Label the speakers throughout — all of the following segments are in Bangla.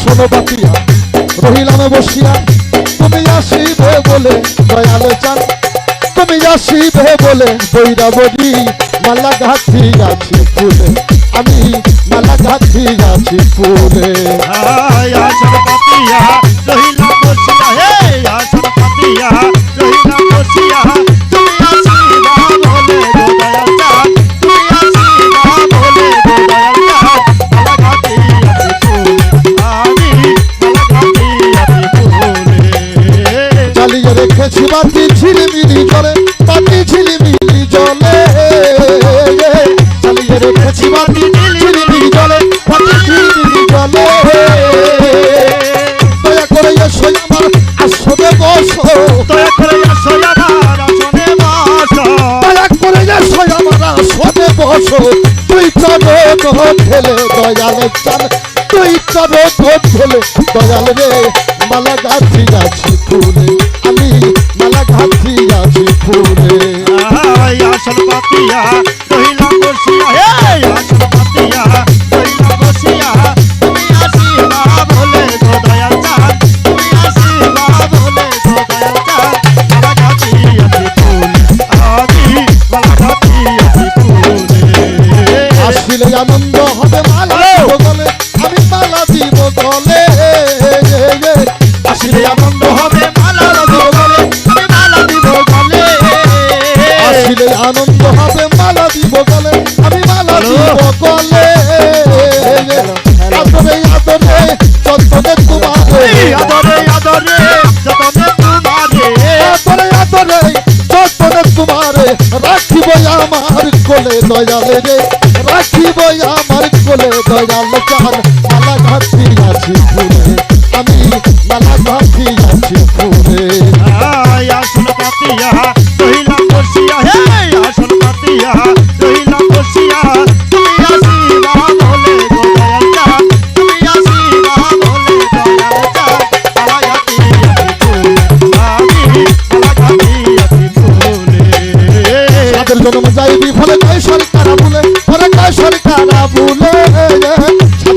Speaker 1: আসন বাতিয়া, রহিলাম বসিয়া, তুমি আসিবে বলে দয়াল চান। তুমি আসিবে বলে বৈরা বডি মালা গাছি গাছি ফুলে। আমি মালা গাছি গাছি ফুলে
Speaker 2: আসন পাতিয়া রহিলা বসিয়া, হে আসন পাতিয়া রহিলা বসিয়া।
Speaker 1: বসো তুই চলো তোর ঠেলে দয়ালে চান তুই চলো তোর ঠেলে দয়াল রে মালা গাছি গাছি ফুলে, আমি মালা গাছি গাছি ফুলে।
Speaker 2: আয় পাতিয়া রহিলা
Speaker 1: আনন্দ হবে মালা গলে আমি মালা দিব গলে আসলে আনন্দ হবে
Speaker 2: মালা দিব গলে আমি মালা দিব গলে
Speaker 1: আসলে আনন্দ হবে মালা দিব গলে আমি মালা দিব গলে আদরে আদরে চন্দনে তোমারে।
Speaker 2: আদরে আদরে যতনে তোমারে।
Speaker 1: আদরে আদরে চন্দনে তোমারে রাখিব আমার কোলে দয়ালে রে। রাখিব আমার কোলে দয়াল চান মালা আছি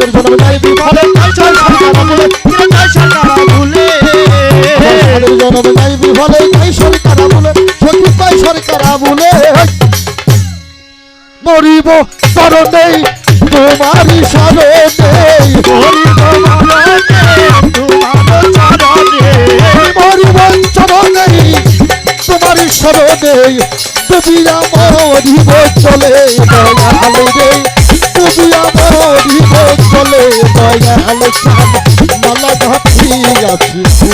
Speaker 1: তাদের জন্ম যাই বিফলে কয় সরকারা বলে
Speaker 2: কিরে তাই সরকারা ভুলে
Speaker 1: তাদের জন্ম যাই বিফলে কয় সরকারা বলে সখী কয় সরকারা বলে। মরিব চরণেই তোমারই শরণেই
Speaker 2: মরিব মরণে তোমার চরণে
Speaker 1: মরিব চরণেই তোমারই শরণেই ডুবিয়া মরিব চলে দয়াল রে ডুবিয়া মরিব চলে দয়াল চান মালা ঘাটি আছি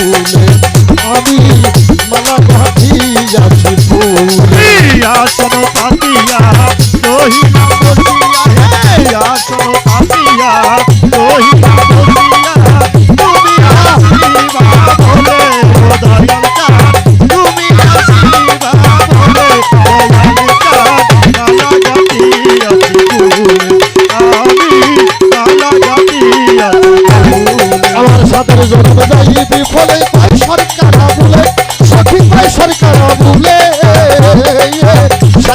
Speaker 1: আমি মালা ঘাটি আছি ফুলে।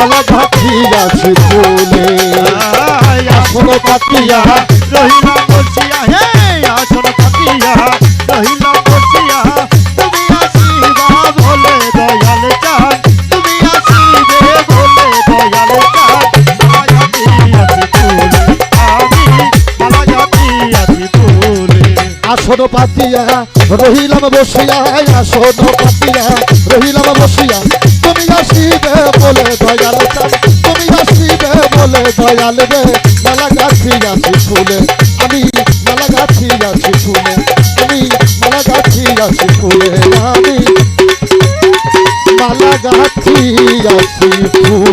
Speaker 1: মালা ঘাটি গাছি ফুলে।
Speaker 2: আসন পাতিয়া রহিলা বসিয়া হে আসন পাতিয়া রহিলা বসিয়া তুমি আসিবা বলে দয়াল চাঁদ। তুমি আসিবে বলে দয়াল চাঁদ। মালাজাতি আছি ফুলে আমি আছি ফুলে।
Speaker 1: আসন পাতিয়া রহিলাম বসিয়া আসন পাতিয়া রহিলাম বসিয়া। আসিবে বলে দয়াল তুমি আসিবে বলে দয়াল রে। মালা গাছি আসি ফুলে। আমি মালা গাছি আসি ফুলে। আমি মালা গাছি আসি ফুলে। আমি মালা গাছি আসি ফুলে।